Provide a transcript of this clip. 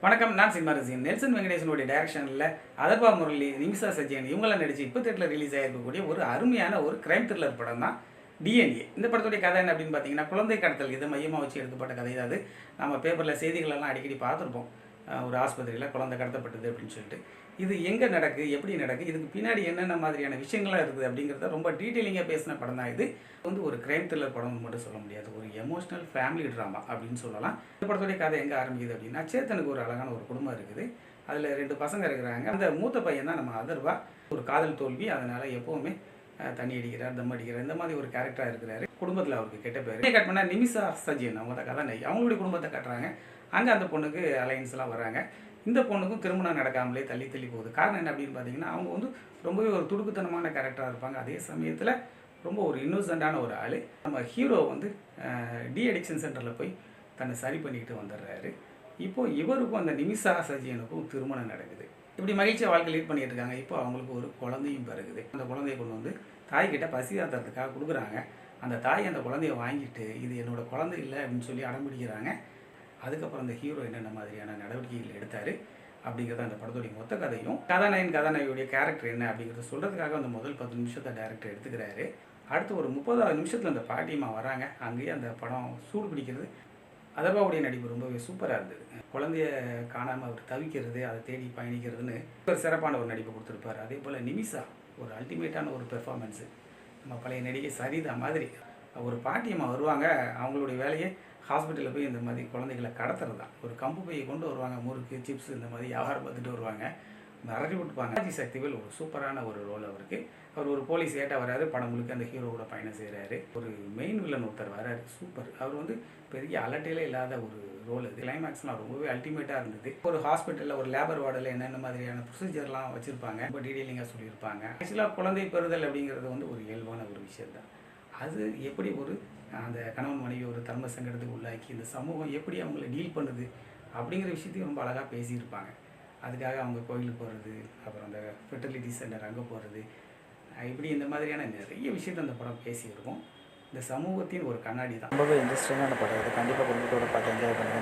வணக்கம் நான் சினிமா ரசிகன் நெல்சன் வெங்கடேசனுடைய டைரக்ஷனில் அதர்பா முரளி நிமிஷா சஜ்ஜன் இவங்களாம் நடிச்சு இப்போ தேட்டரில் ரிலீஸ் ஆகிருக்கக்கூடிய ஒரு அருமையான ஒரு கிரைம் த்ரில்லர் படம் தான் டிஎன்ஏ இந்த படத்துடைய கதை என்ன அப்படின்னு பார்த்தீங்கன்னா குழந்தை கடத்தல் இதை மையமாக வச்சு எடுக்கப்பட்ட கதை தான் அது. நம்ம பேப்பரில் செய்திகளெல்லாம் அடிக்கடி பார்த்துருப்போம். ஒரு ஆஸ்பத்திரியில் குழந்தை கடத்தப்பட்டது அப்படின்னு சொல்லிட்டு. இது எங்கே நடக்கு? எப்படி நடக்குது இதுக்கு பின்னாடி என்னென்ன மாதிரியான விஷயங்களாக இருக்குது அப்படிங்கிறத ரொம்ப டீட்டெயிலிங்காக பேசின படம் தான் இது. வந்து ஒரு கிரைம் த்ரில்லர் படம்னு மட்டும் சொல்ல முடியாது. ஒரு எமோஷ்னல் ஃபேமிலி ட்ராமா அப்படின்னு சொல்லலாம். இந்த படத்துடைய கதை எங்கே ஆரம்பிக்குது அப்படின்னா சேத்தனுக்கு ஒரு அழகான ஒரு குடும்பம் இருக்குது. அதில் ரெண்டு பசங்க இருக்கிறாங்க. அந்த மூத்த பையன் தான் நம்ம அதர்வா ஒரு காதல் தோல்வி. அதனால் எப்போவுமே தண்ணி அடிக்கிறார் தம் அடிக்கிறார் இந்த மாதிரி ஒரு கேரக்டராக இருக்கிறாரு. குடும்பத்தில் அவருக்கு கெட்ட பேர். கட் பண்ணால் நிமிஷா சஜின் அவங்க தான் அவங்களுடைய குடும்பத்தை கட்டுறாங்க. அங்கே அந்த பொண்ணுக்கு அலையன்ஸ்லாம் வராங்க. இந்த பொண்ணுக்கும் திருமணம் நடக்காமலே தள்ளி தள்ளி போகுது. காரணம் என்ன அப்படின்னு பார்த்தீங்கன்னா அவங்க வந்து ரொம்பவே ஒரு துடுக்குத்தனமான கேரக்டராக இருப்பாங்க. அதே சமயத்தில் ரொம்ப ஒரு இன்னோசண்டான ஒரு ஆள். நம்ம ஹீரோ வந்து டி அடிக்ஷன் சென்டரில் போய் தன்னை சரி பண்ணிக்கிட்டு வந்துடுறாரு. இப்போது இவருக்கும் அந்த நிமிஷா சஜியனுக்கும் திருமணம் நடக்குது. இப்படி மகிழ்ச்சியாக வாழ்க்கை லீட் பண்ணிட்டு இருக்காங்க இப்போ அவங்களுக்கு ஒரு குழந்தையும் பிறகுது. அந்த குழந்தைய கொண்டு வந்து தாய்கிட்ட பசியாத்துறதுக்காக கொடுக்குறாங்க. அந்த தாய் அந்த குழந்தைய வாங்கிட்டு இது என்னோட குழந்தை இல்லை அப்படின்னு சொல்லி அடம்பிடிக்கிறாங்க. அதுக்கப்புறம் அந்த ஹீரோ என்னென்ன மாதிரியான நடவடிக்கைகள் எடுத்தார் அப்படிங்கிறத அந்த படத்துடைய மொத்த கதையும் கதாநாயகன் கதாநாயகியுடைய கேரக்டர் என்ன அப்படிங்கிறத சொல்கிறதுக்காக அந்த முதல் பத்து நிமிஷத்தை டேரக்டர் எடுத்துக்கிறாரு. அடுத்து ஒரு முப்பதாவது நிமிஷத்தில் அந்த பாட்டியம்மா வராங்க. அங்கேயே அந்த படம் சூடு பிடிக்கிறது. அதர்வாவுடைய நடிப்பு ரொம்பவே சூப்பராக இருந்தது. குழந்தைய காணாமல் அவர் தவிக்கிறது அதை தேடி பயணிக்கிறதுன்னு ஒரு சிறப்பான ஒரு நடிப்பு கொடுத்துருப்பாரு. அதே போல் நிமிஷா ஒரு அல்டிமேட்டான ஒரு பெர்ஃபார்மன்ஸு நம்ம பழைய நடிகை சரிதா மாதிரி ஒரு பாட்டியம்மா வருவாங்க அவங்களுடைய வேலையை ஹாஸ்பிட்டலில் போய் இந்த மாதிரி குழந்தைகளை கடத்துறது தான் ஒரு கம்பு பையை கொண்டு வருவாங்க முறுக்கு சிப்ஸ் இந்த மாதிரி வியாபாரம் பார்த்துட்டு வருவாங்க. மிரட்டி விட்டுப்பாங்க. ராஜி சக்திவேல் ஒரு சூப்பரான ஒரு ரோல் அவருக்கு. அவர் ஒரு போலீஸ் ஏட்டா வராரு படம் முழுக்க அந்த ஹீரோவோட பயணம் செய்கிறாரு ஒரு மெயின் வில்லன் ஒருத்தர் வராரு சூப்பர் அவர் வந்து பெரிய அலட்டையிலே இல்லாத ஒரு ரோல் அது. கிளைமேக்ஸ்லாம் ரொம்பவே அல்டிமேட்டாக இருந்தது. ஒரு ஹாஸ்பிட்டலில் ஒரு லேபர் வார்டில் என்னென்ன மாதிரியான ப்ரொசீஜர்லாம் வச்சுருப்பாங்க ரொம்ப டீடைலிங்காக சொல்லியிருப்பாங்க. ஆக்சுவலாக குழந்தை பெறுதல் அப்படிங்கிறது வந்து ஒரு இயல்பான ஒரு விஷயம் தான். அது எப்படி ஒரு அந்த கணவன் மனைவி ஒரு தர்ம சங்கடத்துக்கு உள்ளாக்கி இந்த சமூகம் எப்படி அவங்கள டீல் பண்ணுது அப்படிங்கிற விஷயத்தையும் ரொம்ப அழகாக பேசியிருப்பாங்க. அதுக்காக அவங்க கோயிலுக்கு போகிறது அப்புறம் அந்த ஃபெர்டிலிட்டி சென்டர் அங்கே போகிறது இப்படி இந்த மாதிரியான நிறைய விஷயத்தை அந்த படம் பேசியிருக்கோம். இந்த சமூகத்தின் ஒரு கண்ணாடி தான். ரொம்பவே இன்ட்ரெஸ்டிங்கான படம். இது கண்டிப்பாக குடும்பத்தோட பார்த்து என்ஜாய் பண்ணுங்கள்